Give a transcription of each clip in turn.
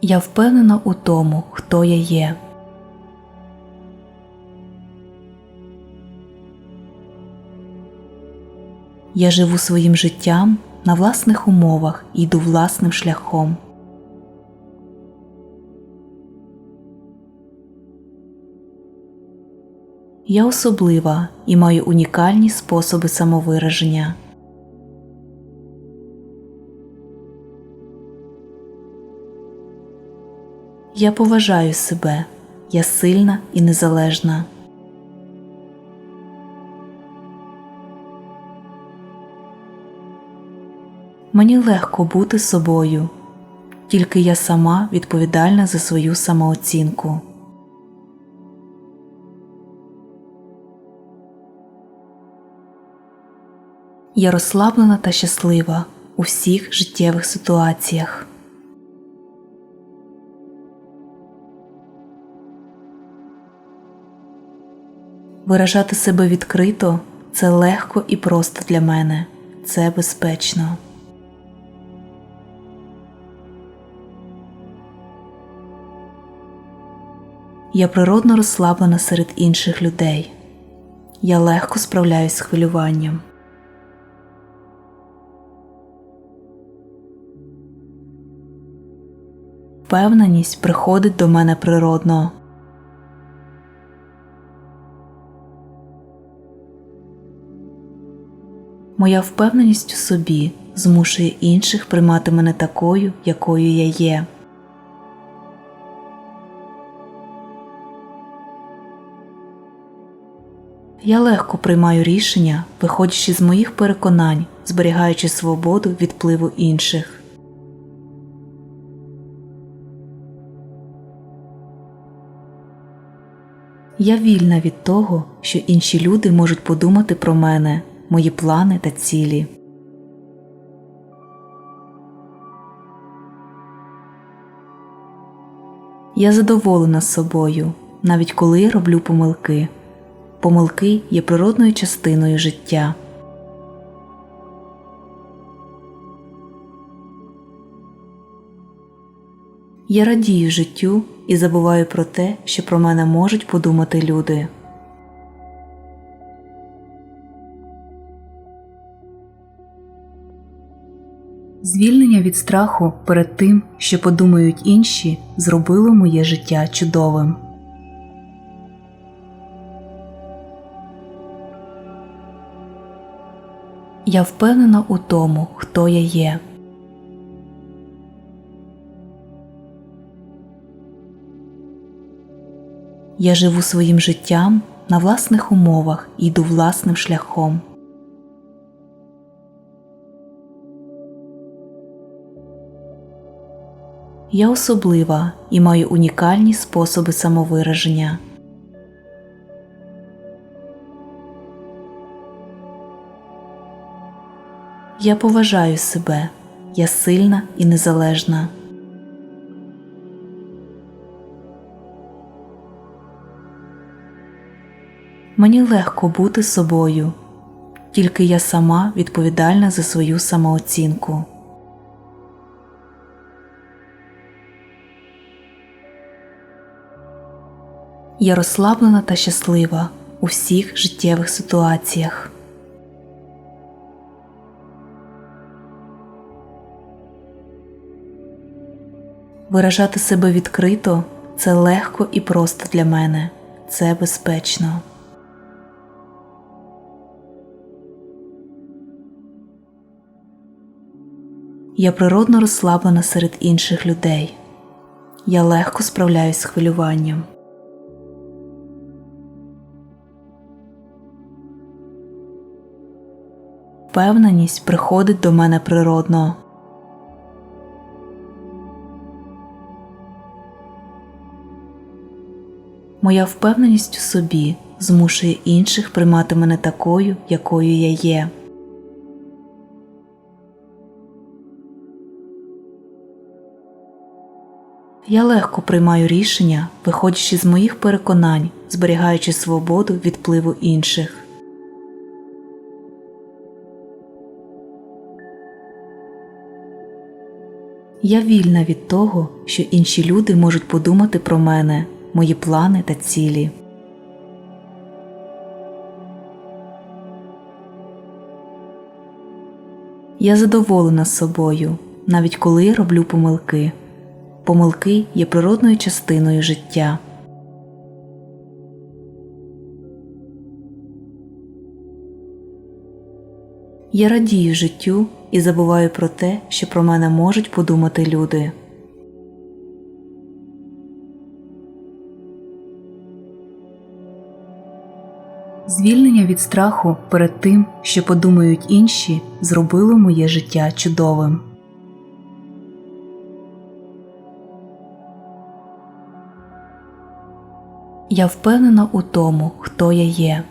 Я впевнена у тому, хто я є. Я живу своїм життям на власних умовах і йду власним шляхом. Я особлива і маю унікальні способи самовираження. Я поважаю себе, я сильна і незалежна. Мені легко бути собою, тільки я сама відповідальна за свою самооцінку. Я розслаблена та щаслива у всіх життєвих ситуаціях. Виражати себе відкрито це легко і просто для мене. Це безпечно. Я природно розслаблена серед інших людей. Я легко справляюсь з хвилюванням. Впевненість приходить до мене природно. Моя впевненість у собі змушує інших приймати мене такою, якою я є. Я легко приймаю рішення, виходячи з моїх переконань, зберігаючи свободу від впливу інших. Я вільна від того, що інші люди можуть подумати про мене, мої плани та цілі. Я задоволена собою, навіть коли роблю помилки. Помилки є природною частиною життя. Я радію життю і забуваю про те, що про мене можуть подумати люди. Звільнення від страху перед тим, що подумають інші, зробило моє життя чудовим. Я впевнена у тому, хто я є. Я живу своїм життям на власних умовах і йду власним шляхом. Я особлива і маю унікальні способи самовираження. Я поважаю себе, я сильна і незалежна. Мені легко бути собою, тільки я сама відповідальна за свою самооцінку. Я розслаблена та щаслива у всіх життєвих ситуаціях. Виражати себе відкрито це легко і просто для мене. Це безпечно. Я природно розслаблена серед інших людей. Я легко справляюсь з хвилюванням. Впевненість приходить до мене природно. Моя впевненість у собі змушує інших приймати мене такою, якою я є. Я легко приймаю рішення, виходячи з моїх переконань, зберігаючи свободу від впливу інших. Я вільна від того, що інші люди можуть подумати про мене, мої плани та цілі. Я задоволена собою, навіть коли роблю помилки. Помилки є природною частиною життя. Я радію життю і забуваю про те, що про мене можуть подумати люди. Звільнення від страху перед тим, що подумають інші, зробило моє життя чудовим. Я впевнена у тому, хто я є.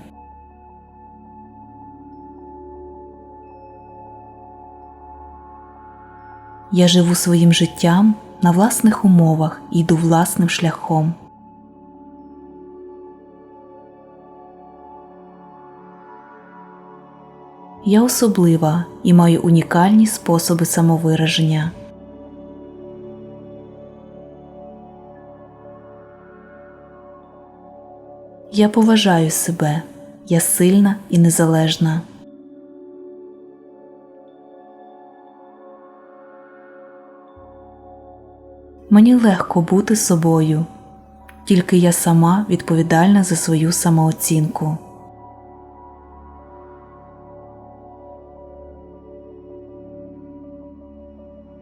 Я живу своїм життям на власних умовах і йду власним шляхом. Я особлива і маю унікальні способи самовираження. Я поважаю себе, я сильна і незалежна. Мені легко бути собою, тільки я сама відповідальна за свою самооцінку.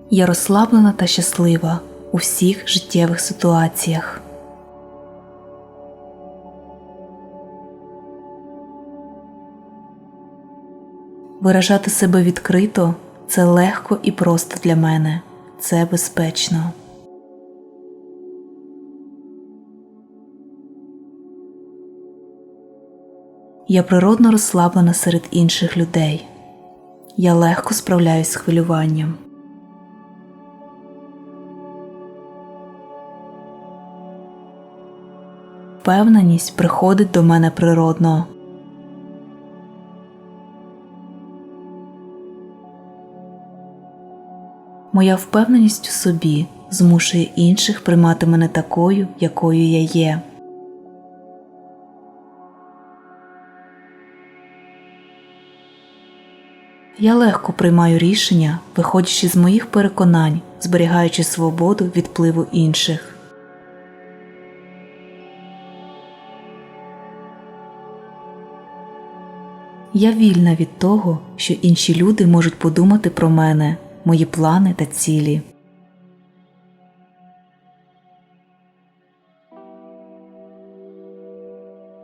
Я розслаблена та щаслива у всіх життєвих ситуаціях. Виражати себе відкрито це легко і просто для мене. Це безпечно. Я природно розслаблена серед інших людей. Я легко справляюсь з хвилюванням. Впевненість приходить до мене природно. Моя впевненість у собі змушує інших приймати мене такою, якою я є. Я легко приймаю рішення, виходячи з моїх переконань, зберігаючи свободу від впливу інших. Я вільна від того, що інші люди можуть подумати про мене, мої плани та цілі.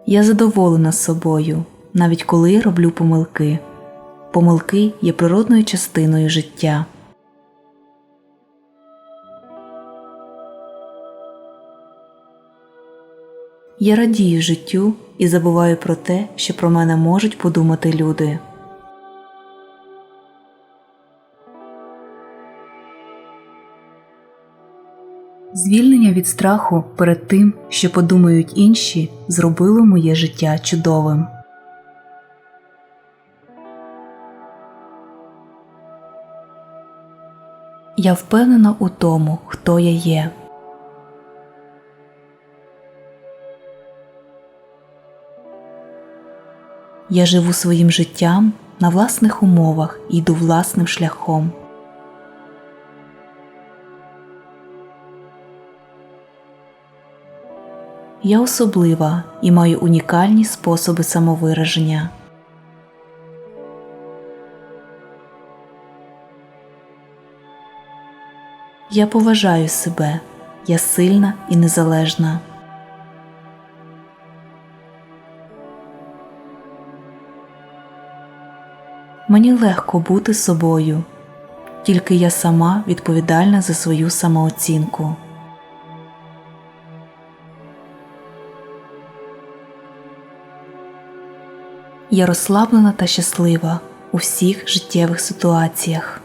Я задоволена собою, навіть коли роблю помилки. Помилки є природною частиною життя. Я радію життю і забуваю про те, що про мене можуть подумати люди. Звільнення від страху перед тим, що подумають інші, зробило моє життя чудовим. Я впевнена у тому, хто я є. Я живу своїм життям на власних умовах і йду власним шляхом. Я особлива і маю унікальні способи самовираження. Я поважаю себе, я сильна і незалежна. Мені легко бути собою, тільки я сама відповідальна за свою самооцінку. Я розслаблена та щаслива у всіх життєвих ситуаціях.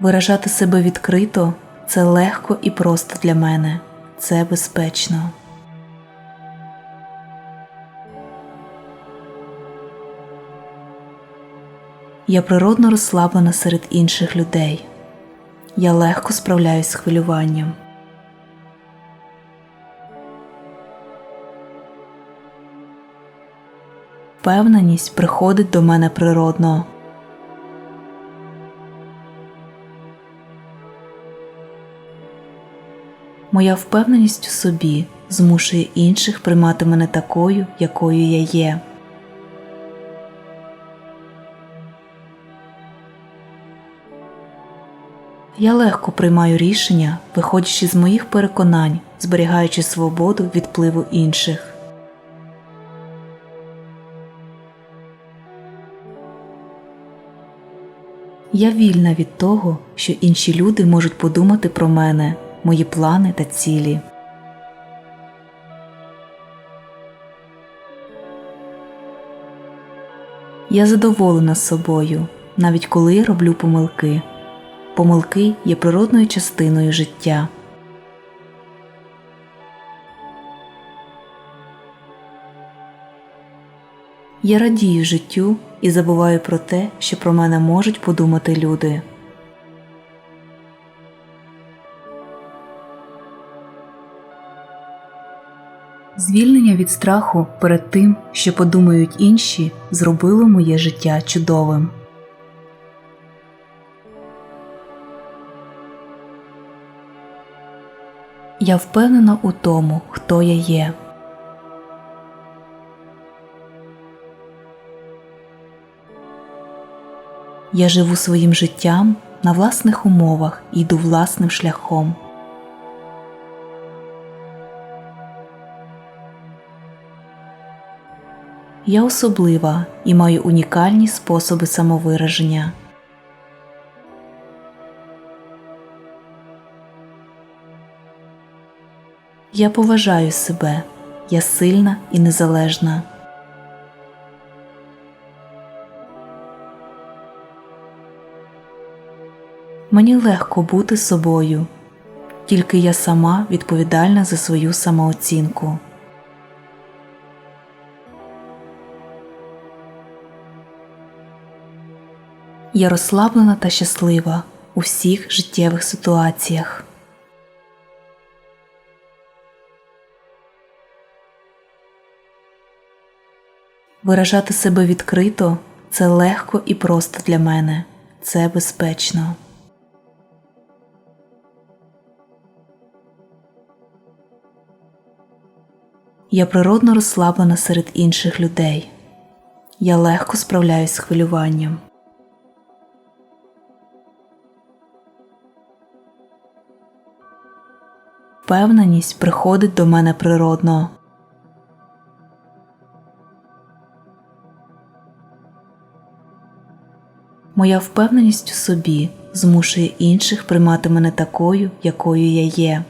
Виражати себе відкрито це легко і просто для мене. Це безпечно. Я природно розслаблена серед інших людей. Я легко справляюсь з хвилюванням. Впевненість приходить до мене природно. Моя впевненість у собі змушує інших приймати мене такою, якою я є. Я легко приймаю рішення, виходячи з моїх переконань, зберігаючи свободу від впливу інших. Я вільна від того, що інші люди можуть подумати про мене, мої плани та цілі. Я задоволена собою, навіть коли роблю помилки. Помилки є природною частиною життя. Я радію життю і забуваю про те, що про мене можуть подумати люди. Звільнення від страху перед тим, що подумають інші, зробило моє життя чудовим. Я впевнена у тому, хто я є. Я живу своїм життям на власних умовах і йду власним шляхом. Я особлива і маю унікальні способи самовираження. Я поважаю себе, я сильна і незалежна. Мені легко бути собою, тільки я сама відповідальна за свою самооцінку. Я розслаблена та щаслива у всіх життєвих ситуаціях. Виражати себе відкрито це легко і просто для мене. Це безпечно. Я природно розслаблена серед інших людей. Я легко справляюсь з хвилюванням. Впевненість приходить до мене природно. Моя впевненість у собі змушує інших приймати мене такою, якою я є.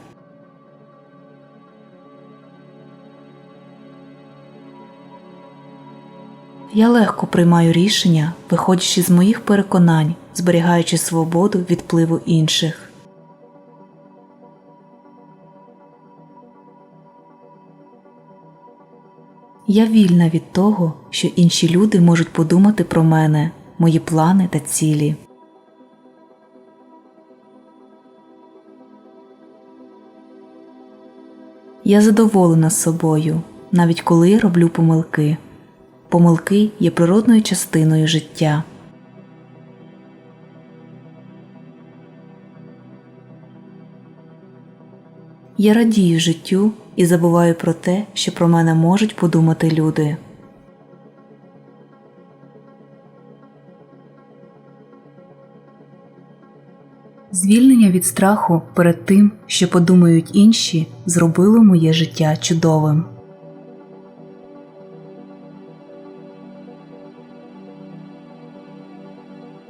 Я легко приймаю рішення, виходячи з моїх переконань, зберігаючи свободу від впливу інших. Я вільна від того, що інші люди можуть подумати про мене, мої плани та цілі. Я задоволена собою, навіть коли роблю помилки. Помилки є природною частиною життя. Я радію життю і забуваю про те, що про мене можуть подумати люди. Звільнення від страху перед тим, що подумають інші, зробило моє життя чудовим.